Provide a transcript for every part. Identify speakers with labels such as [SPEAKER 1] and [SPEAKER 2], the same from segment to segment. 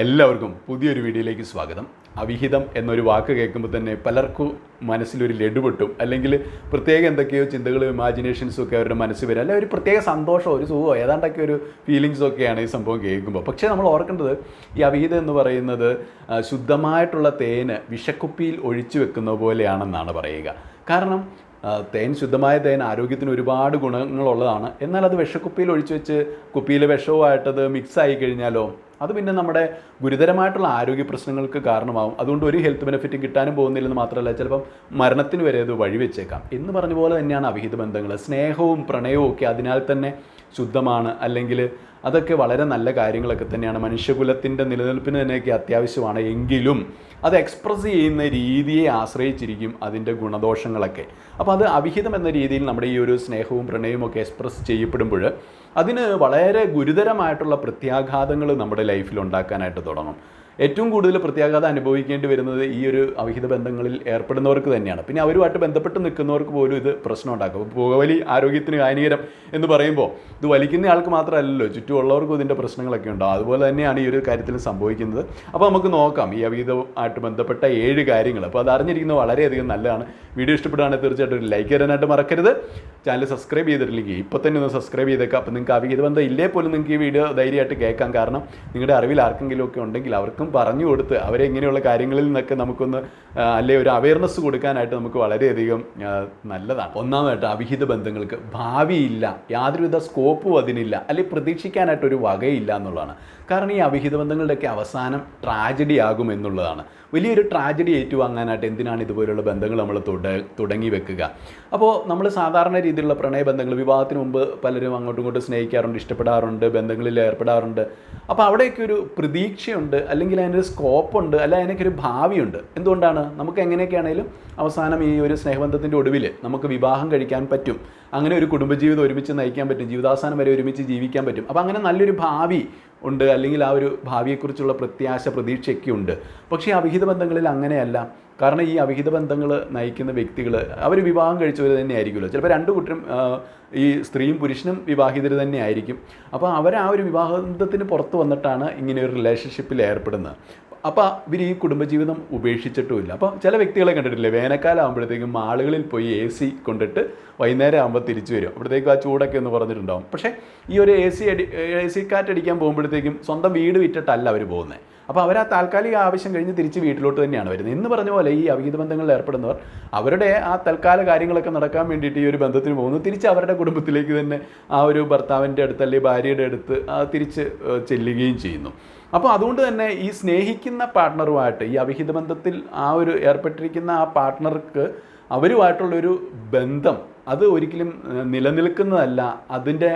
[SPEAKER 1] എല്ലാവർക്കും പുതിയൊരു വീഡിയോയിലേക്ക് സ്വാഗതം. അവിഹിതം എന്നൊരു വാക്ക് കേൾക്കുമ്പോൾ തന്നെ പലർക്കും മനസ്സിലൊരു ലഡു അല്ലെങ്കിൽ പ്രത്യേക എന്തൊക്കെയോ ചിന്തകളും ഇമാജിനേഷൻസും ഒക്കെ അവരുടെ മനസ്സിൽ വരും. അല്ലെങ്കിൽ ഒരു പ്രത്യേക സന്തോഷമോ ഒരു സുഖമോ ഏതാണ്ടൊക്കെ ഒരു ഫീലിങ്സും ഒക്കെയാണ് ഈ സംഭവം കേൾക്കുമ്പോൾ. പക്ഷേ നമ്മൾ ഓർക്കേണ്ടത് ഈ അവിഹിതം എന്ന് പറയുന്നത് ശുദ്ധമായിട്ടുള്ള തേന് വിഷക്കുപ്പിയിൽ ഒഴിച്ചു വെക്കുന്ന പോലെയാണെന്നാണ് പറയുക. കാരണം തേൻ ശുദ്ധമായ തേൻ ആരോഗ്യത്തിന് ഒരുപാട് ഗുണങ്ങളുള്ളതാണ്. എന്നാൽ അത് വിഷക്കുപ്പിയിൽ ഒഴിച്ചു വെച്ച് കുപ്പിയിലെ വിഷവുമായിട്ടത് മിക്സ് ആയി കഴിഞ്ഞാലോ അത് പിന്നെ നമ്മുടെ ഗുരുതരമായിട്ടുള്ള ആരോഗ്യ പ്രശ്നങ്ങൾക്ക് കാരണമാവും. അതുകൊണ്ട് ഒരു ഹെൽത്ത് ബെനിഫിറ്റ് കിട്ടാനും പോകുന്നില്ലെന്ന് മാത്രമല്ല ചിലപ്പം മരണത്തിന് വരെ അത് വഴിവെച്ചേക്കാം എന്ന് പറഞ്ഞ പോലെ തന്നെയാണ് അവിഹിത ബന്ധങ്ങൾ. സ്നേഹവും പ്രണയവും ഒക്കെ അതിനാൽ തന്നെ ശുദ്ധമാണ്. അല്ലെങ്കിൽ അതൊക്കെ വളരെ നല്ല കാര്യങ്ങളൊക്കെ തന്നെയാണ്. മനുഷ്യകുലത്തിന്റെ നിലനിൽപ്പിന് തന്നെയൊക്കെ അത്യാവശ്യമാണ്. എങ്കിലും അത് എക്സ്പ്രസ് ചെയ്യുന്ന രീതിയെ ആശ്രയിച്ചിരിക്കും അതിന്റെ ഗുണദോഷങ്ങളൊക്കെ. അപ്പോൾ അത് അവിഹിതം എന്ന രീതിയിൽ നമ്മുടെ ഈ ഒരു സ്നേഹവും പ്രണയവും ഒക്കെ എക്സ്പ്രസ് ചെയ്യപ്പെടുമ്പോൾ അതിന് വളരെ ഗുരുതരമായിട്ടുള്ള പ്രത്യാഘാതങ്ങൾ നമ്മുടെ ലൈഫിൽ ഉണ്ടാക്കാനായിട്ട് തുടങ്ങും. ഏറ്റവും കൂടുതൽ പ്രത്യാഘാതം അനുഭവിക്കേണ്ടി വരുന്നത് ഈ ഒരു അവിഹിത ബന്ധങ്ങളിൽ ഏർപ്പെടുന്നവർക്ക് തന്നെയാണ്. പിന്നെ അവരുമായിട്ട് ബന്ധപ്പെട്ട് നിൽക്കുന്നവർക്ക് പോലും ഇത് പ്രശ്നം ഉണ്ടാക്കും. പുകവലി ആരോഗ്യത്തിന് ഹാനികരം എന്ന് പറയുമ്പോൾ ഇത് വലിക്കുന്ന ആൾക്ക് മാത്രമല്ലല്ലോ ചുറ്റുമുള്ളവർക്കും ഇതിന്റെ പ്രശ്നങ്ങളൊക്കെ ഉണ്ടാവും. അതുപോലെ തന്നെയാണ് ഈ ഒരു കാര്യത്തിൽ സംഭവിക്കുന്നത്. അപ്പോൾ നമുക്ക് നോക്കാം ഈ അവിഹിതമായിട്ട് ബന്ധപ്പെട്ട ഏഴ് കാര്യങ്ങൾ. അപ്പോൾ അത് അറിഞ്ഞിരിക്കുന്നത് വളരെയധികം നല്ലതാണ്. വീഡിയോ ഇഷ്ടപ്പെടുകയാണെങ്കിൽ തീർച്ചയായിട്ടും ഒരു ലൈക്ക് തരാനായിട്ട് മറക്കരുത്. ചാനൽ സബ്സ്ക്രൈബ് ചെയ്തിട്ടില്ലെങ്കിൽ ഇപ്പോൾ തന്നെ ഒന്ന് സബ്സ്ക്രൈബ് ചെയ്തേക്കാം. അപ്പോൾ നിങ്ങൾക്ക് അവിഹിത ബന്ധം ഇല്ലേ പോലും നിങ്ങൾക്ക് ഈ വീഡിയോ ധൈര്യമായിട്ട് കേൾക്കാം. കാരണം നിങ്ങളുടെ അറിവിൽ ആർക്കെങ്കിലും ഒക്കെ ഉണ്ടെങ്കിൽ അവർക്കും പറഞ്ഞു കൊടുത്ത് അവരെ ഇങ്ങനെയുള്ള കാര്യങ്ങളിൽ നിന്നൊക്കെ നമുക്കൊന്ന് അല്ലേ ഒരു അവയർനെസ് കൊടുക്കാനായിട്ട് നമുക്ക് വളരെയധികം നല്ലതാണ്. ഒന്നാമതായിട്ട് അവിഹിത ബന്ധങ്ങൾക്ക് ഭാവിയില്ല. യാതൊരുവിധ സ്കോപ്പും അതിനില്ല. അല്ലെങ്കിൽ പ്രതീക്ഷിക്കാനായിട്ട് ഒരു വകയില്ല എന്നുള്ളതാണ്. കാരണം ഈ അവിഹിത ബന്ധങ്ങളുടെയൊക്കെ അവസാനം ട്രാജഡി ആകും എന്നുള്ളതാണ്. വലിയൊരു ട്രാജഡി ഏറ്റുവാങ്ങാനായിട്ട് എന്തിനാണ് ഇതുപോലുള്ള ബന്ധങ്ങൾ നമ്മൾ തുട തുടങ്ങി വെക്കുക? അപ്പോൾ നമ്മൾ സാധാരണ രീതിയിലുള്ള പ്രണയബന്ധങ്ങൾ വിവാഹത്തിന് മുമ്പ് പലരും അങ്ങോട്ടും ഇങ്ങോട്ടും സ്നേഹിക്കാറുണ്ട് ഇഷ്ടപ്പെടാറുണ്ട് ബന്ധങ്ങളിൽ ഏർപ്പെടാറുണ്ട്. അപ്പോൾ അവിടെയൊക്കെ ഒരു പ്രതീക്ഷയുണ്ട് അല്ലെങ്കിൽ അതിനൊരു സ്കോപ്പുണ്ട് അല്ല അതിനൊക്കെ ഒരു ഭാവിയുണ്ട്. എന്തുകൊണ്ടാണ്? നമുക്ക് എങ്ങനെയൊക്കെയാണെങ്കിലും അവസാനം ഈ ഒരു സ്നേഹബന്ധത്തിന്റെ ഒടുവിൽ നമുക്ക് വിവാഹം കഴിക്കാൻ പറ്റും. അങ്ങനെ ഒരു കുടുംബജീവിതം ഒരുമിച്ച് നയിക്കാൻ പറ്റും. ജീവിതാസാനം വരെ ഒരുമിച്ച് ജീവിക്കാൻ പറ്റും. അപ്പോൾ അങ്ങനെ നല്ലൊരു ഭാവി ഉണ്ട്. അല്ലെങ്കിൽ ആ ഒരു ഭാവിയെക്കുറിച്ചുള്ള പ്രത്യാശ പ്രതീക്ഷയൊക്കെ ഉണ്ട്. പക്ഷേ അവിഹിത ബന്ധങ്ങളിൽ അങ്ങനെയല്ല. കാരണം ഈ അവിഹിത ബന്ധങ്ങൾ നയിക്കുന്ന വ്യക്തികൾ അവർ വിവാഹം കഴിച്ചവർ തന്നെ ആയിരിക്കുമല്ലോ ചിലപ്പോൾ രണ്ട് കൂട്ടരും ഈ സ്ത്രീയും പുരുഷനും വിവാഹിതർ തന്നെ ആയിരിക്കും അപ്പോൾ അവർ ആ ഒരു വിവാഹബന്ധത്തിന് പുറത്ത് വന്നിട്ടാണ് ഇങ്ങനെ ഒരു റിലേഷൻഷിപ്പിൽ ഏർപ്പെടുന്നത്. അപ്പോൾ ഇവർ ഈ കുടുംബജീവിതം ഉപേക്ഷിച്ചിട്ടുമില്ല. അപ്പോൾ ചില വ്യക്തികളെ കണ്ടിട്ടില്ലേ? വേനൽക്കാലം ആകുമ്പോഴത്തേക്കും മാളുകളിൽ പോയി എ സി കൊണ്ടിട്ട് വൈകുന്നേരം ആകുമ്പോൾ തിരിച്ചു വരും. അപ്പോഴത്തേക്കും ആ ചൂടൊക്കെ എന്ന് പറഞ്ഞിട്ടുണ്ടാവും പക്ഷേ ഈ ഒരു എ സി അടി എ സി കാറ്റടിക്കാൻ പോകുമ്പോഴത്തേക്കും സ്വന്തം വീട് വിറ്റിട്ടല്ല അവർ പോകുന്നത് അപ്പോൾ അവർ ആ താൽക്കാലിക ആവശ്യം കഴിഞ്ഞ് തിരിച്ച് വീട്ടിലോട്ട് തന്നെയാണ് വരുന്നത്. എന്ന് പറഞ്ഞ പോലെ ഈ അവിഹിത ബന്ധങ്ങളിൽ ഏർപ്പെടുന്നവർ അവരുടെ ആ തൽക്കാല കാര്യങ്ങളൊക്കെ നടക്കാൻ വേണ്ടിയിട്ട് ഈ ഒരു ബന്ധത്തിന് പോകുന്നു. തിരിച്ച് അവരുടെ കുടുംബത്തിലേക്ക് തന്നെ ആ ഒരു ഭർത്താവിന്റെ അടുത്ത് അല്ലെങ്കിൽ ഭാര്യയുടെ അടുത്ത് തിരിച്ച് ചെല്ലുകയും ചെയ്യുന്നു. അപ്പോൾ അതുകൊണ്ട് തന്നെ ഈ സ്നേഹിക്കുന്ന പാർട്ട്ണറുമായിട്ട് ഈ അവിഹിത ബന്ധത്തിൽ ആ ഒരു ഏർപ്പെട്ടിരിക്കുന്ന ആ പാർട്ട്ണർക്ക് അവരുമായിട്ടുള്ളൊരു ബന്ധം അത് ഒരിക്കലും നിലനിൽക്കുന്നതല്ല. അതിന്റെ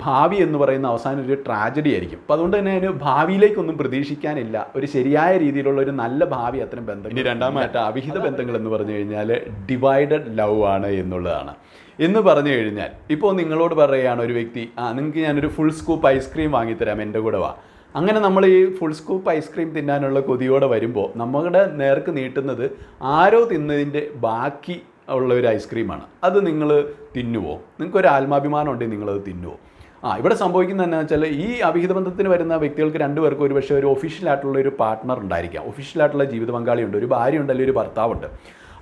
[SPEAKER 1] ഭാവി എന്ന് പറയുന്ന അവസാനം ഒരു ട്രാജഡി ആയിരിക്കും. അപ്പോൾ അതുകൊണ്ട് തന്നെ അതിന് ഭാവിയിലേക്കൊന്നും പ്രതീക്ഷിക്കാനില്ല. ഒരു ശരിയായ രീതിയിലുള്ള ഒരു നല്ല ഭാവി അത്തരം ബന്ധം ഇനി രണ്ടാമതായിട്ട് അവിഹിത ബന്ധങ്ങൾ എന്ന് പറഞ്ഞു കഴിഞ്ഞാൽ ഡിവൈഡഡ് ലവ് ആണ് എന്നുള്ളതാണ്. എന്ന് പറഞ്ഞു കഴിഞ്ഞാൽ ഇപ്പോൾ നിങ്ങളോട് പറയുകയാണ് ഒരു വ്യക്തി ആ നിങ്ങൾക്ക് ഞാനൊരു ഫുൾ സ്കൂപ്പ് ഐസ്ക്രീം വാങ്ങിത്തരാം എന്റെ കൂടെ വാ. അങ്ങനെ നമ്മൾ ഈ ഫുൾ സ്കൂപ്പ് ഐസ്ക്രീം തിന്നാനുള്ള കൊതിയോടെ വരുമ്പോൾ നമ്മുടെ നേർക്ക് നീട്ടുന്നത് ആരോ തിന്നതിന്റെ ബാക്കി ഉള്ള ഒരു ഐസ്ക്രീമാണ് അത് നിങ്ങൾ തിന്നുവോ? നിങ്ങൾക്കൊരു ആത്മാഭിമാനം ഉണ്ടെങ്കിൽ നിങ്ങളത് തിന്നുവോ? ആ ഇവിടെ സംഭവിക്കുന്നത് എന്നാ വെച്ചാൽ ഈ അവിഹിത ബന്ധത്തിന് വരുന്ന വ്യക്തികൾക്ക് രണ്ടുപേർക്കും ഒരു പക്ഷേ ഒരു ഒഫീഷ്യലായിട്ടുള്ള ഒരു പാർട്ട്ണർ ഉണ്ടായിരിക്കാം. ഒഫീഷ്യലായിട്ടുള്ള ജീവിത പങ്കാളിയുണ്ട് ഒരു ഭാര്യയുണ്ട് അല്ലെങ്കിൽ ഒരു ഭർത്താവുണ്ട്.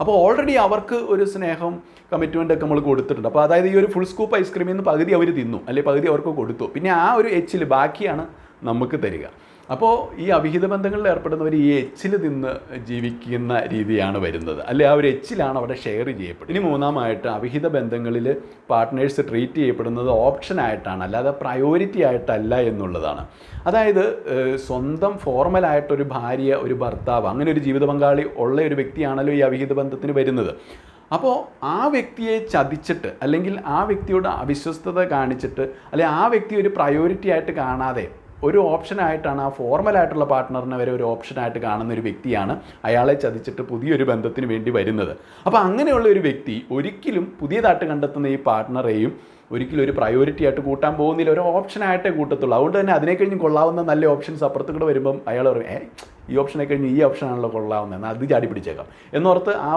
[SPEAKER 1] അപ്പോൾ ഓൾറെഡി അവർക്ക് ഒരു സ്നേഹം കമ്മിറ്റ്മെന്റ് ഒക്കെ നമ്മൾ കൊടുത്തിട്ടുണ്ട്. അപ്പോൾ അതായത് ഈ ഒരു ഫുൾ സ്കൂപ്പ് ഐസ്ക്രീമിൽ നിന്ന് പകുതി അവർ തിന്നു അല്ലെങ്കിൽ പകുതി അവർക്ക് കൊടുത്തു. പിന്നെ ആ ഒരു എച്ചിൽ ബാക്കിയാണ് നമുക്ക് തരിക. അപ്പോൾ ഈ അവിഹിത ബന്ധങ്ങളിൽ ഏർപ്പെടുന്നവർ ഈ എച്ചിൽ നിന്ന് ജീവിക്കുന്ന രീതിയാണ് വരുന്നത്. അല്ലെ? ആ ഒരു എച്ചിലാണ് അവിടെ ഷെയർ ചെയ്യപ്പെടുന്നത്. ഇനി മൂന്നാമായിട്ട് അവിഹിത ബന്ധങ്ങളിൽ പാർട്ട്നേഴ്സ് ട്രീറ്റ് ചെയ്യപ്പെടുന്നത് ഓപ്ഷനായിട്ടാണ് അല്ലാതെ പ്രയോറിറ്റി ആയിട്ടല്ല എന്നുള്ളതാണ്. അതായത് സ്വന്തം ഫോർമലായിട്ടൊരു ഭാര്യ ഒരു ഭർത്താവ് അങ്ങനെ ഒരു ജീവിത പങ്കാളി ഉള്ള ഒരു വ്യക്തിയാണല്ലോ ഈ അവിഹിത ബന്ധത്തിന് വരുന്നത്. അപ്പോൾ ആ വ്യക്തിയെ ചതിച്ചിട്ട് അല്ലെങ്കിൽ ആ വ്യക്തിയോട് അവിശ്വസ്തത കാണിച്ചിട്ട് അല്ലെങ്കിൽ ആ വ്യക്തി ഒരു പ്രയോറിറ്റി ആയിട്ട് കാണാതെ ഒരു ഓപ്ഷനായിട്ടാണ് ആ ഫോർമലായിട്ടുള്ള പാർട്ട്ണറിനെ വരെ ഒരു ഓപ്ഷനായിട്ട് കാണുന്ന ഒരു വ്യക്തിയാണ് അയാളെ ചതിച്ചിട്ട് പുതിയൊരു ബന്ധത്തിന് വേണ്ടി വരുന്നത്. അപ്പോൾ അങ്ങനെയുള്ള ഒരു വ്യക്തി ഒരിക്കലും പുതിയതായിട്ട് കണ്ടെത്തുന്ന ഈ പാർട്ട്ണറെയും ഒരിക്കലും ഒരു പ്രയോറിറ്റി ആയിട്ട് കൂട്ടാൻ പോകുന്നില്ല. ഒരു ഓപ്ഷനായിട്ടേ കൂട്ടത്തുള്ളൂ. അതുകൊണ്ട് തന്നെ അതിനെ കഴിഞ്ഞ് കൊള്ളാവുന്ന നല്ല ഓപ്ഷൻസ് അപ്പുറത്ത് കൂടെ വരുമ്പം അയാൾ പറയും ഏ ഈ ഓപ്ഷനെ കഴിഞ്ഞ് ഈ ഓപ്ഷനാണല്ലോ കൊള്ളാവുന്നത് എന്നാൽ അത് ചാടി പിടിച്ചേക്കാം. എന്നോർത്ത് ആ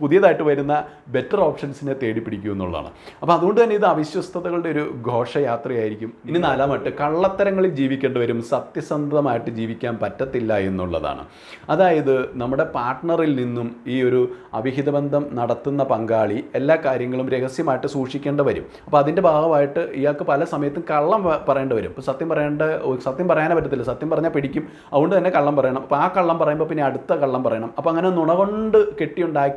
[SPEAKER 1] പുതിയതായിട്ട് വരുന്ന ബെറ്റർ ഓപ്ഷൻസിനെ തേടി പിടിക്കൂ എന്നുള്ളതാണ്. അപ്പോൾ അതുകൊണ്ട് തന്നെ ഇത് അവിശ്വസ്തതകളുടെ ഒരു ഘോഷയാത്രയായിരിക്കും. ഇനി നാലാമട്ട് കള്ളത്തരങ്ങളിൽ ജീവിക്കേണ്ടി വരും സത്യസന്ധമായിട്ട് ജീവിക്കാൻ പറ്റത്തില്ല എന്നുള്ളതാണ്. അതായത് നമ്മുടെ പാർട്ട്ണറിൽ നിന്നും ഈ ഒരു അവിഹിത ബന്ധം നടത്തുന്ന പങ്കാളി എല്ലാ കാര്യങ്ങളും രഹസ്യമായിട്ട് സൂക്ഷിക്കേണ്ടി വരും. അപ്പോൾ അതിന്റെ ഭാഗമായിട്ട് ഇയാൾക്ക് പല സമയത്തും കള്ളം പറയേണ്ടി വരും. ഇപ്പോൾ സത്യം പറയേണ്ട സത്യം പറയാനേ പറ്റത്തില്ല. സത്യം പറഞ്ഞാൽ പിടിക്കും. അതുകൊണ്ട് തന്നെ കള്ളം പറയണം. അപ്പോൾ ആ കള്ളം പറയുമ്പോൾ പിന്നെ അടുത്ത കള്ളം പറയണം. അപ്പോൾ അങ്ങനെ നുണ കൊണ്ട്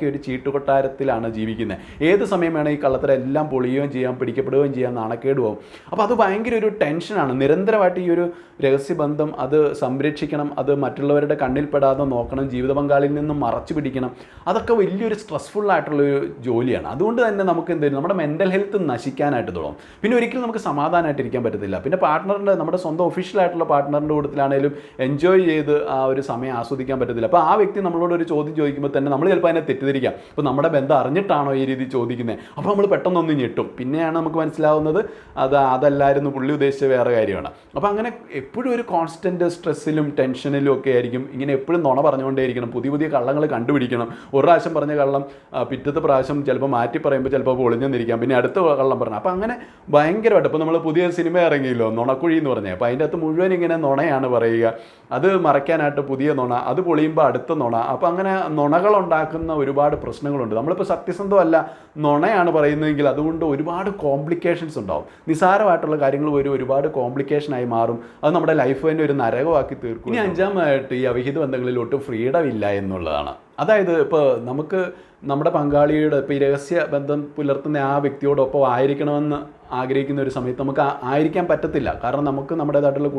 [SPEAKER 1] കെട്ടിയുണ്ടാക്കിയ ഒരു ചീട്ടുകൊട്ടാരത്തിലാണ് ജീവിക്കുന്നത്. ഏത് സമയം വേണം ഈ കള്ളത്തരം എല്ലാം പൊളിയുകയും ചെയ്യാം പിടിക്കപ്പെടുകയും ചെയ്യാം പോകും അപ്പോൾ അത് ഭയങ്കര ഒരു ടെൻഷനാണ് നിരന്തരമായിട്ട് ഈ ഒരു രഹസ്യബന്ധം അത് സംരക്ഷിക്കണം അത് മറ്റുള്ളവരുടെ കണ്ണിൽപ്പെടാതെ നോക്കണം ജീവിത പങ്കാളിയിൽ നിന്നും മറച്ചു പിടിക്കണം. അതൊക്കെ വലിയൊരു സ്ട്രെസ്ഫുൾ ആയിട്ടുള്ളൊരു ജോലിയാണ്. അതുകൊണ്ട് തന്നെ നമുക്ക് എന്ത് നമ്മുടെ മെന്റൽ ഹെൽത്ത് നശിക്കാനായിട്ട് തുടങ്ങും. പിന്നെ ഒരിക്കലും നമുക്ക് സമാധാനമായിട്ടിരിക്കാൻ പറ്റത്തില്ല. പിന്നെ പാർട്ട്ണറിന്റെ നമ്മുടെ സ്വന്തം ഒഫീഷ്യലായിട്ടുള്ള പാർട്ട്ണറിന്റെ കൂട്ടത്തിലാണെങ്കിലും എൻജോയ് ചെയ്ത് ആ ഒരു സമയം ആസ്വദിക്കാൻ പറ്റത്തില്ല. അപ്പോൾ ആ വ്യക്തി നമ്മളോട് ഒരു ചോദ്യം ചോദിക്കുമ്പോൾ തന്നെ നമ്മൾ ചിലപ്പോൾ അതിനെ തെറ്റിദ്ധരിക്കാം അപ്പോൾ നമ്മുടെ ബന്ധം അറിഞ്ഞിട്ടാണോ ഈ രീതി ചോദിക്കുന്നത് അപ്പോൾ നമ്മൾ പെട്ടെന്നൊന്ന് ഞെട്ടും. പിന്നെയാണ് നമുക്ക് മനസ്സിലാവുന്നത് അത് അതല്ലായിരുന്നു പുള്ളി ഉദ്ദേശിച്ച വേറെ കാര്യമാണ്. അപ്പോൾ അങ്ങനെ എപ്പോഴും ഒരു കോൺസ്റ്റന്റ് സ്ട്രെസ്സിലും ടെൻഷനിലും ഒക്കെ ആയിരിക്കും. ഇങ്ങനെ എപ്പോഴും നുണ പറഞ്ഞുകൊണ്ടേയിരിക്കണം. പുതിയ പുതിയ കള്ളങ്ങൾ കണ്ടുപിടിക്കണം. ഒരു പ്രാവശ്യം പറഞ്ഞ കള്ളം പിറ്റത്തെ പ്രാവശ്യം ചിലപ്പോൾ മാറ്റി പറയുമ്പോൾ ചിലപ്പോൾ പൊളിഞ്ഞെന്നിരിക്കാം. പിന്നെ അടുത്ത കള്ളം പറഞ്ഞു. അപ്പോൾ അങ്ങനെ ഭയങ്കരമായിട്ട് ഇപ്പോൾ നമ്മൾ പുതിയ സിനിമ ഇറങ്ങിയല്ലോ നുണക്കുഴി എന്ന് പറഞ്ഞാൽ അപ്പോൾ അതിന്റെ അകത്ത് മുഴുവൻ ഇങ്ങനെ നുണയാണ് പറയുക. അത് മറയ്ക്കാനായിട്ട് പുതിയ നുണ അത് പൊളിയുമ്പോൾ അടുത്ത നുണ. അപ്പോൾ അങ്ങനെ നുണകളുണ്ടാക്കുന്ന ഒരുപാട് പ്രശ്നങ്ങളുണ്ട്. നമ്മളിപ്പോൾ സത്യസന്ധമല്ല നുണയാണ് പറയുന്നതെങ്കിൽ അതുകൊണ്ട് ഒരുപാട് കോംപ്ലിക്കേഷൻസ് ഉണ്ടാവും. നിസാരമായിട്ടുള്ള കാര്യങ്ങൾ വരും ഒരുപാട് കോംപ്ലിക്കേഷനായി മാറും. അത് നമ്മുടെ ലൈഫ് തന്നെ ഒരു നരകമാക്കി തീർക്കും ഇനി അഞ്ചാമതായിട്ട് ഈ അവിഹിത ബന്ധങ്ങളിൽ ഒട്ടും ഫ്രീഡം ഇല്ല എന്നുള്ളതാണ്. അതായത് ഇപ്പോൾ നമുക്ക് നമ്മുടെ പങ്കാളിയുടെ ഇപ്പോൾ ഈ രഹസ്യ ബന്ധം പുലർത്തുന്ന ആ വ്യക്തിയോടൊപ്പം ആയിരിക്കണമെന്ന് ആഗ്രഹിക്കുന്ന ഒരു സമയത്ത് നമുക്ക് ആയിരിക്കാൻ പറ്റത്തില്ല. കാരണം നമുക്ക് നമ്മുടേതായിട്ടുള്ള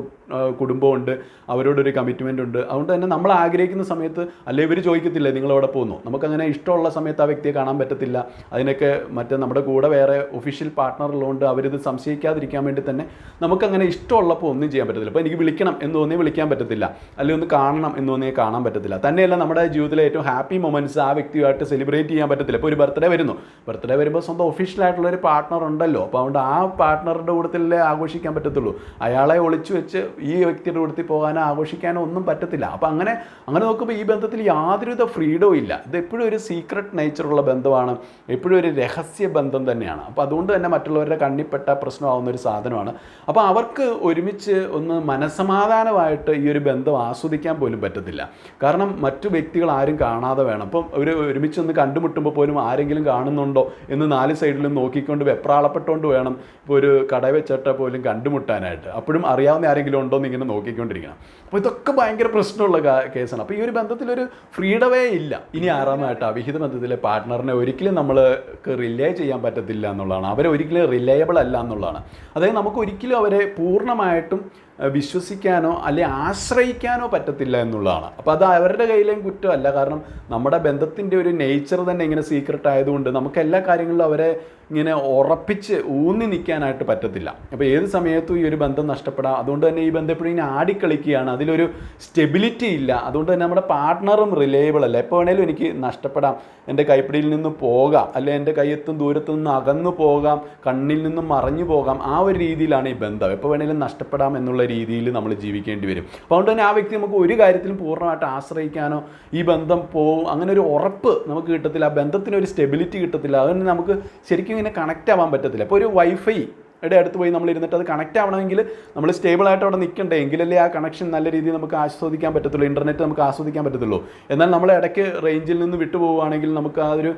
[SPEAKER 1] കുടുംബമുണ്ട് അവരോടൊരു കമ്മിറ്റ്മെന്റ് ഉണ്ട്. അതുകൊണ്ട് തന്നെ നമ്മൾ ആഗ്രഹിക്കുന്ന സമയത്ത് അല്ലെ ഇവർ ചോദിക്കത്തില്ലേ നിങ്ങളവിടെ പോകുന്നു? നമുക്കങ്ങനെ ഇഷ്ടമുള്ള സമയത്ത് ആ വ്യക്തിയെ കാണാൻ പറ്റത്തില്ല. അതിനൊക്കെ മറ്റേ നമ്മുടെ കൂടെ വേറെ ഒഫീഷ്യൽ പാർട്ട്ണർ ഉള്ളതുകൊണ്ട് അവരിത് സംശയിക്കാതിരിക്കാൻ വേണ്ടി തന്നെ നമുക്കങ്ങനെ ഇഷ്ടമുള്ളപ്പോൾ ഒന്നും ചെയ്യാൻ പറ്റത്തില്ല. അപ്പോൾ എനിക്ക് വിളിക്കണം എന്ന് തോന്നിയാൽ വിളിക്കാൻ പറ്റത്തില്ല. അല്ലെങ്കിൽ ഒന്ന് കാണണം എന്ന് തോന്നിയാൽ കാണാൻ പറ്റത്തില്ല. തന്നെയല്ല നമ്മുടെ ജീവിതത്തിലെ ഏറ്റവും ഹാപ്പി മൊമെന്റ്സ് ആ വ്യക്തിയുമായിട്ട് സെലിബ്രേറ്റ് ചെയ്യാൻ പറ്റത്തില്ല. ഇപ്പോൾ ഒരു ബർത്ത്ഡേ വരുന്നു. ബർത്ത്ഡേ വരുമ്പോൾ സ്വന്തം ഒഫീഷ്യൽ ആയിട്ടുള്ള ഒരു പാർട്ട്ണർ ഉണ്ടല്ലോ. അപ്പോൾ അതുകൊണ്ട് ആ പാർട്ട്ണറുടെ കൂട്ടത്തിലേ ആഘോഷിക്കാൻ പറ്റത്തുള്ളൂ. അയാളെ ഒളിച്ചു വെച്ച് ഈ വ്യക്തിയുടെ കൂട്ടത്തിൽ പോകാനോ ആഘോഷിക്കാനോ ഒന്നും പറ്റത്തില്ല. അപ്പം അങ്ങനെ അങ്ങനെ നോക്കുമ്പോൾ ഈ ബന്ധത്തിൽ യാതൊരുവിധ ഫ്രീഡവും ഇല്ല. ഇത് എപ്പോഴും ഒരു സീക്രട്ട് നേച്ചറുള്ള ബന്ധമാണ്. എപ്പോഴും ഒരു രഹസ്യ ബന്ധം തന്നെയാണ്. അപ്പോൾ അതുകൊണ്ട് തന്നെ മറ്റുള്ളവരുടെ കണ്ണിപ്പെട്ട പ്രശ്നമാവുന്ന ഒരു സാധനമാണ്. അപ്പോൾ അവർക്ക് ഒരുമിച്ച് ഒന്ന് മനസമാധാനമായിട്ട് ഈ ഒരു ബന്ധം ആസ്വദിക്കാൻ പോലും പറ്റത്തില്ല. കാരണം മറ്റു വ്യക്തികൾ ആരും കാണാതെ വേണം. അപ്പം ഒരു ഒരുമിച്ച് ഒന്ന് കണ്ടുമുട്ടുമ്പോൾ പോലും ആരെങ്കിലും കാണുന്നുണ്ടോ എന്ന് നാല് സൈഡിലും നോക്കിക്കൊണ്ട് വെപ്രാളപ്പെട്ടുകൊണ്ട് വേണം ഇപ്പോൾ ഒരു കട വെച്ചിട്ട് പോലും കണ്ടുമുട്ടാനായിട്ട്. അപ്പോഴും അറിയാവുന്ന ആരെങ്കിലും ഉണ്ടോ എന്ന് ഇങ്ങനെ നോക്കിക്കൊണ്ടിരിക്കണം. അപ്പോൾ ഇതൊക്കെ ഭയങ്കര പ്രശ്നമുള്ള കേസാണ്. അപ്പോൾ ഈ ഒരു ബന്ധത്തിലൊരു ഫ്രീഡമേ ഇല്ല. ഇനി ആറാമായിട്ട് അവിഹിത ബന്ധത്തിലെ പാർട്ട്ണറിനെ ഒരിക്കലും നമ്മൾക്ക് റിലേ ചെയ്യാൻ പറ്റത്തില്ല എന്നുള്ളതാണ്. അവരെ ഒരിക്കലും റിലയബിൾ അല്ല എന്നുള്ളതാണ്. അതായത് നമുക്ക് ഒരിക്കലും അവരെ പൂർണമായിട്ടും വിശ്വസിക്കാനോ അല്ലെ ആശ്രയിക്കാനോ പറ്റത്തില്ല എന്നുള്ളതാണ്. അപ്പോൾ അത് അവരുടെ കയ്യിലേയും കുറ്റമല്ല. കാരണം നമ്മുടെ ബന്ധത്തിന്റെ ഒരു നേച്ചർ തന്നെ ഇങ്ങനെ സീക്രട്ട് ആയതുകൊണ്ട് നമുക്ക് എല്ലാ കാര്യങ്ങളിലും അവരെ ഇങ്ങനെ ഉറപ്പിച്ച് ഊന്നി നിൽക്കാനായിട്ട് പറ്റത്തില്ല. അപ്പോൾ ഏത് സമയത്തും ഈ ഒരു ബന്ധം നഷ്ടപ്പെടാം. അതുകൊണ്ട് തന്നെ ഈ ബന്ധം എപ്പോഴും ഇങ്ങനെ ആടിക്കളിക്കുകയാണ്. അതിലൊരു സ്റ്റെബിലിറ്റി ഇല്ല. അതുകൊണ്ട് തന്നെ നമ്മുടെ പാർട്ട്ണറും റിലയബിൾ അല്ല. എപ്പോൾ വേണേലും എനിക്ക് നഷ്ടപ്പെടാം. എന്റെ കൈപ്പിടിയിൽ നിന്ന് പോകാം. അല്ലെ എന്റെ കയ്യെത്തും ദൂരത്തു നിന്ന് അകന്നു പോകാം. കണ്ണിൽ നിന്നും മറഞ്ഞു പോകാം. ആ ഒരു രീതിയിലാണ് ഈ ബന്ധം. എപ്പോൾ വേണേലും നഷ്ടപ്പെടാം എന്നുള്ള രീതിയിൽ നമ്മൾ ജീവിക്കേണ്ടി വരും. അതുകൊണ്ട് തന്നെ ആ വ്യക്തി നമുക്ക് ഒരു കാര്യത്തിലും പൂർണമായിട്ട് ആശ്രയിക്കാനോ ഈ ബന്ധം പോവും അങ്ങനെ ഒരു ഉറപ്പ് നമുക്ക് കിട്ടത്തില്ല ആ ബന്ധത്തിന് ഒരു സ്റ്റെബിലിറ്റി കിട്ടത്തില്ല അതുകൊണ്ട് നമുക്ക് ശരിക്കും ഇങ്ങനെ കണക്റ്റ് ആവാൻ പറ്റത്തില്ല. അപ്പോൾ ഒരു വൈഫൈ യുടെ അടുത്ത് പോയി നമ്മൾ ഇരുന്നിട്ട് അത് കണക്ട് ആവണമെങ്കിൽ നമ്മൾ സ്റ്റേബിൾ ആയിട്ട് അവിടെ നിൽക്കണ്ടേ? എങ്കിലല്ലേ ആ കണക്ഷൻ നല്ല രീതിയിൽ നമുക്ക് ആസ്വദിക്കാൻ പറ്റത്തുള്ളൂ. ഇന്റർനെറ്റ് നമുക്ക് ആസ്വദിക്കാൻ പറ്റത്തുള്ളൂ. എന്നാൽ നമ്മൾ ഇടയ്ക്ക് റേഞ്ചിൽ നിന്ന് വിട്ടു പോവുകയാണെങ്കിൽ നമുക്ക് ആ ഒരു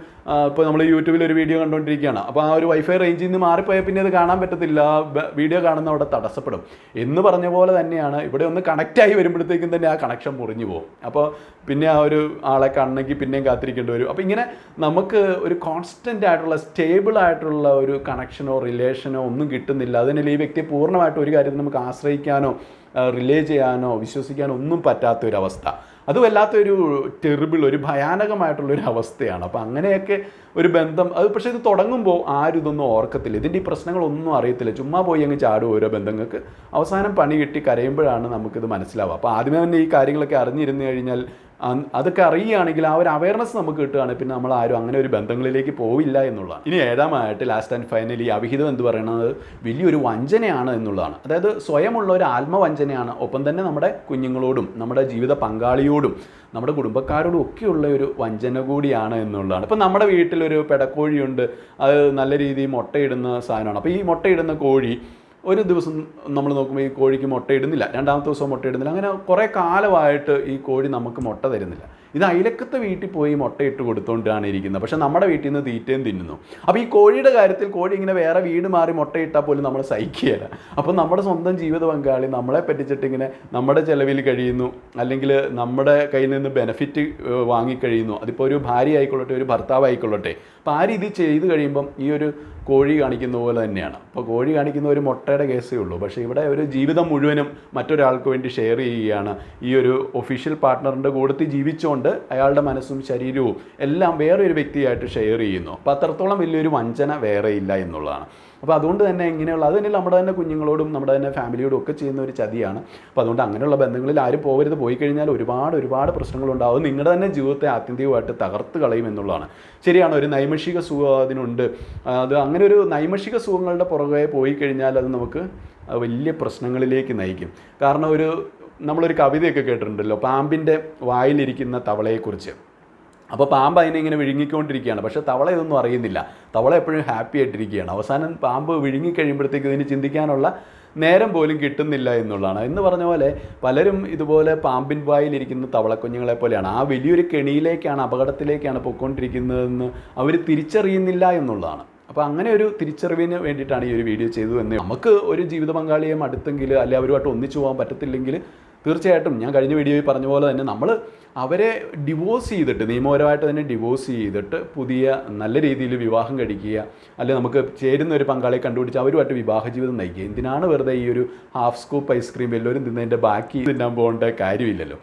[SPEAKER 1] ഇപ്പോൾ നമ്മൾ യൂട്യൂബിൽ ഒരു വീഡിയോ കണ്ടുകൊണ്ടിരിക്കുകയാണ്. അപ്പോൾ ആ ഒരു വൈഫൈ റേഞ്ചിൽ നിന്ന് മാറിപ്പോയാൽ പിന്നെ അത് കാണാൻ പറ്റത്തില്ല. വീഡിയോ കാണുന്ന അവിടെ തടസ്സപ്പെടും. എന്ന് പറഞ്ഞ പോലെ തന്നെയാണ് ഇവിടെ ഒന്ന് കണക്റ്റായി വരുമ്പോഴത്തേക്കും തന്നെ ആ കണക്ഷൻ മുറിഞ്ഞു പോകും. അപ്പോൾ പിന്നെ ആ ഒരു ആളെ കാണണമെങ്കിൽ പിന്നെയും കാത്തിരിക്കേണ്ടി വരും. അപ്പോൾ ഇങ്ങനെ നമുക്ക് ഒരു കോൺസ്റ്റന്റ് ആയിട്ടുള്ള സ്റ്റേബിൾ ആയിട്ടുള്ള ഒരു കണക്ഷനോ റിലേഷനോ ഒന്നും കിട്ടുന്നില്ല. അതിനാൽ ഈ വ്യക്തിയെ പൂർണമായിട്ട് ഒരു കാര്യത്തിൽ നമുക്ക് ആശ്രയിക്കാനോ റിലേ ചെയ്യാനോ വിശ്വസിക്കാനോ ഒന്നും പറ്റാത്തൊരവസ്ഥ. അത് വല്ലാത്തൊരു ടെറിബിൾ ഒരു ഭയാനകമായിട്ടുള്ളൊരു അവസ്ഥയാണ്. അപ്പോൾ അങ്ങനെയൊക്കെ ഒരു ബന്ധം അത് പക്ഷേ ഇത് തുടങ്ങുമ്പോൾ ആരും ഇതൊന്നും ഓർക്കത്തില്ല. ഇതിന്റെ ഈ പ്രശ്നങ്ങളൊന്നും അറിയത്തില്ല. ചുമ്മാ പോയി അങ്ങ് ചാടും ഓരോ ബന്ധങ്ങൾക്ക്. അവസാനം പണി കിട്ടി കരയുമ്പോഴാണ് നമുക്കിത് മനസ്സിലാവുക. അപ്പോൾ ആദ്യമേ തന്നെ ഈ കാര്യങ്ങളൊക്കെ അറിഞ്ഞിരുന്നു കഴിഞ്ഞാൽ അതൊക്കെ അറിയുകയാണെങ്കിൽ ആ ഒരു അവയർനെസ് നമുക്ക് കിട്ടുകയാണെങ്കിൽ പിന്നെ നമ്മൾ ആരും അങ്ങനെ ഒരു ബന്ധങ്ങളിലേക്ക് പോവില്ല എന്നുള്ളതാണ്. ഇനി ഏതാമായിട്ട് ലാസ്റ്റ് ആൻഡ് ഫൈനലി അവിഹിതം എന്ന് പറയുന്നത് വലിയൊരു വഞ്ചനയാണ് എന്നുള്ളതാണ്. അതായത് സ്വയമുള്ള ഒരു ആത്മവഞ്ചനയാണ്. ഒപ്പം തന്നെ നമ്മുടെ കുഞ്ഞുങ്ങളോടും നമ്മുടെ ജീവിത പങ്കാളിയോടും നമ്മുടെ കുടുംബക്കാരോടും ഒക്കെയുള്ള ഒരു വഞ്ചന കൂടിയാണ് എന്നുള്ളതാണ്. ഇപ്പം നമ്മുടെ വീട്ടിലൊരു പെടക്കോഴിയുണ്ട്. അത് നല്ല രീതിയിൽ മുട്ടയിടുന്ന സാധനമാണ്. അപ്പോൾ ഈ മുട്ടയിടുന്ന കോഴി ഒരു ദിവസം നമ്മൾ നോക്കുമ്പോൾ ഈ കോഴിക്ക് മുട്ടയിടുന്നില്ല രണ്ടാമത്തെ ദിവസം മുട്ടയിടുന്നില്ല അങ്ങനെ കുറേ കാലമായിട്ട് ഈ കോഴി നമുക്ക് മുട്ട തരുന്നില്ല. ഇത് അയലക്കത്തെ വീട്ടിൽ പോയി മുട്ടയിട്ട് കൊടുത്തുകൊണ്ടാണ് ഇരിക്കുന്നത്. പക്ഷേ നമ്മുടെ വീട്ടിൽ നിന്ന് തീറ്റയും തിന്നുന്നു. അപ്പോൾ ഈ കോഴിയുടെ കാര്യത്തിൽ കോഴി ഇങ്ങനെ വേറെ വീട് മാറി മുട്ടയിട്ടാൽ പോലും നമ്മൾ സഹിക്കുകയില്ല. അപ്പോൾ നമ്മുടെ സ്വന്തം ജീവിത പങ്കാളി നമ്മളെ പറ്റിച്ചിട്ട് ഇങ്ങനെ നമ്മുടെ ചിലവിൽ കഴിയുന്നു അല്ലെങ്കിൽ നമ്മുടെ കയ്യിൽ നിന്ന് ബെനഫിറ്റ് വാങ്ങിക്കഴിയുന്നു അതിപ്പോൾ ഒരു ഭാര്യ ആയിക്കൊള്ളട്ടെ ഒരു ഭർത്താവ് ആയിക്കൊള്ളട്ടെ അപ്പോൾ ആ രീതി ചെയ്ത് കഴിയുമ്പം ഈ ഒരു കോഴി കാണിക്കുന്ന പോലെ തന്നെയാണ്. അപ്പോൾ കോഴി കാണിക്കുന്ന ഒരു മുട്ടയുടെ കേസേ ഉള്ളൂ. പക്ഷേ ഇവിടെ ഒരു ജീവിതം മുഴുവനും മറ്റൊരാൾക്ക് വേണ്ടി ഷെയർ ചെയ്യുകയാണ് ഈ ഒരു ഒഫീഷ്യൽ പാർട്ട്ണറിന്റെ കൂടത്തിൽ ജീവിച്ചുകൊണ്ട് അയാളുടെ മനസ്സും ശരീരവും എല്ലാം വേറൊരു വ്യക്തിയായിട്ട് ഷെയർ ചെയ്യുന്നു. അപ്പോൾ അത്രത്തോളം വലിയൊരു വഞ്ചന വേറെ ഇല്ല എന്നുള്ളതാണ്. അപ്പോൾ അതുകൊണ്ട് തന്നെ ഇങ്ങനെയുള്ള അത് തന്നെ നമ്മുടെ തന്നെ കുഞ്ഞുങ്ങളോടും നമ്മുടെ തന്നെ ഫാമിലിയോടും ഒക്കെ ചെയ്യുന്ന ഒരു ചതിയാണ്. അപ്പോൾ അതുകൊണ്ട് അങ്ങനെയുള്ള ബന്ധങ്ങളിൽ ആരും പോകരുത്. പോയി കഴിഞ്ഞാൽ ഒരുപാട് ഒരുപാട് പ്രശ്നങ്ങളുണ്ടാവും. നിങ്ങളുടെ തന്നെ ജീവിതത്തെ ആത്യന്തികമായിട്ട് തകർത്ത് കളയും എന്നുള്ളതാണ്. ശരിയാണ് ഒരു നൈമിഷിക സുഖം അതിനുണ്ട്. അത് അങ്ങനെ ഒരു നൈമിഷിക സുഖങ്ങളുടെ പുറകെ പോയി കഴിഞ്ഞാൽ അത് നമുക്ക് വലിയ പ്രശ്നങ്ങളിലേക്ക് നയിക്കും. കാരണം ഒരു നമ്മളൊരു കവിതയൊക്കെ കേട്ടിട്ടുണ്ടല്ലോ പാമ്പിന്റെ വായിലിരിക്കുന്ന തവളയെക്കുറിച്ച്. അപ്പോൾ പാമ്പ് അതിനെ ഇങ്ങനെ വിഴുങ്ങിക്കൊണ്ടിരിക്കുകയാണ് പക്ഷേ തവള ഇതൊന്നും അറിയുന്നില്ല. തവള എപ്പോഴും ഹാപ്പി ആയിട്ടിരിക്കുകയാണ്. അവസാനം പാമ്പ് വിഴുങ്ങിക്കഴിയുമ്പോഴത്തേക്ക് ഇതിന് ചിന്തിക്കാനുള്ള നേരം പോലും കിട്ടുന്നില്ല എന്നുള്ളതാണ്. എന്ന് പറഞ്ഞ പോലെ പലരും ഇതുപോലെ പാമ്പിൻ വായിലിരിക്കുന്ന തവളക്കുഞ്ഞുങ്ങളെ പോലെയാണ്. ആ വലിയൊരു കെണിയിലേക്കാണ് അപകടത്തിലേക്കാണ് പൊയ്ക്കൊണ്ടിരിക്കുന്നതെന്ന് അവർ തിരിച്ചറിയുന്നില്ല എന്നുള്ളതാണ്. അപ്പോൾ അങ്ങനെ ഒരു തിരിച്ചറിവിന് വേണ്ടിയിട്ടാണ് ഈ ഒരു വീഡിയോ ചെയ്തു എന്ന്. നമുക്ക് ഒരു ജീവിത പങ്കാളിയെ അടുത്തെങ്കിൽ അല്ലെങ്കിൽ അവരുമായിട്ട് ഒന്നിച്ചു പോകാൻ പറ്റത്തില്ലെങ്കിൽ തീർച്ചയായിട്ടും ഞാൻ കഴിഞ്ഞ വീഡിയോയിൽ പറഞ്ഞ പോലെ തന്നെ നമ്മൾ അവരെ ഡിവോഴ്സ് ചെയ്തിട്ട് നിയമപരമായിട്ട് തന്നെ ഡിവോഴ്സ് ചെയ്തിട്ട് പുതിയ നല്ല രീതിയിൽ വിവാഹം കഴിക്കുക അല്ലെങ്കിൽ നമുക്ക് ചേരുന്ന ഒരു പങ്കാളിയെ കണ്ടുപിടിച്ച് അവരുമായിട്ട് വിവാഹ ജീവിതം നയിക്കുക. എന്തിനാണ് വെറുതെ ഈ ഒരു ഹാഫ് സ്കൂപ്പ് ഐസ്ക്രീം എല്ലാവരും തിന്നതിന്റെ ബാക്കി തിന്നാൻ പോകേണ്ട കാര്യമില്ലല്ലോ.